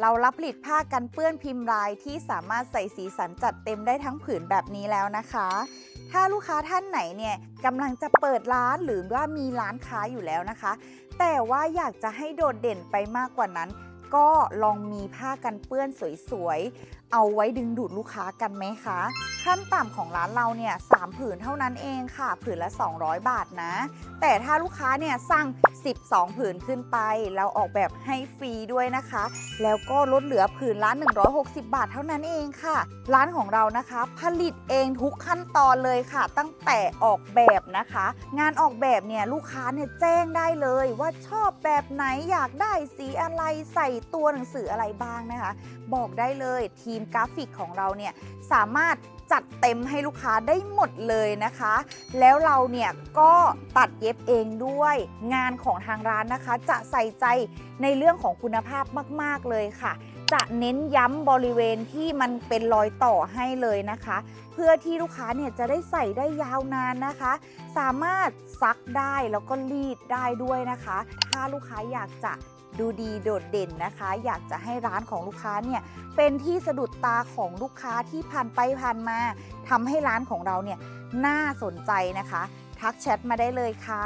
เรารับผลิตผ้ากันเปื้อนพิมพ์ลายที่สามารถใส่สีสันจัดเต็มได้ทั้งผืนแบบนี้แล้วนะคะ ถ้าลูกค้าท่านไหนเนี่ยกำลังจะเปิดร้านหรือว่ามีร้านค้าอยู่แล้วนะคะ แต่ว่าอยากจะให้โดดเด่นไปมากกว่านั้น ก็ลองมีผ้ากันเปื้อนสวยๆ เอาไว้ดึงดูดลูกค้ากันไหมคะ ขั้นต่ำของร้านเราเนี่ยสามผืนเท่านั้นเองค่ะ ผืนละ 200 บาทนะ แต่ถ้าลูกค้าเนี่ยสั่ง 12 ผืนขึ้นไป เราออกแบบให้ฟรีด้วยนะคะ แล้วก็ลดเหลือผืนละ 160 บาทเท่านั้นเองค่ะ ร้านของเรานะคะ ผลิตเองทุกขั้นตอนเลยค่ะ ตั้งแต่ออกแบบนะคะ งานออกแบบเนี่ยลูกค้าเนี่ยแจ้งได้เลยว่าชอบแบบไหนอยากได้สีอะไรใส่ตัวหนังสืออะไรบ้างนะคะ บอกได้เลยทีมกราฟิกของเราเนี่ยสามารถจัดเต็มให้ลูกค้าได้หมดเลยนะคะ แล้วเราเนี่ยก็ตัดเย็บเองด้วย งานของทางร้านนะคะ จะใส่ใจในเรื่องของคุณภาพมาก ๆ เลยค่ะ จะเน้นย้ำบริเวณที่มันเป็นรอยต่อให้เลยนะคะ เพื่อที่ลูกค้าเนี่ยจะได้ใส่ได้ยาวนานนะคะ สามารถซักได้แล้วก็รีดได้ด้วยนะคะ ถ้าลูกค้าอยากจะดูดีโดดเด่นนะคะ อยากจะให้ร้านของลูกค้าเนี่ยเป็นที่สะดุดตาของลูกค้าที่ผ่านไปผ่านมาทำให้ร้านของเราเนี่ยน่าสนใจนะคะ ทักแชทมาได้เลยค่ะ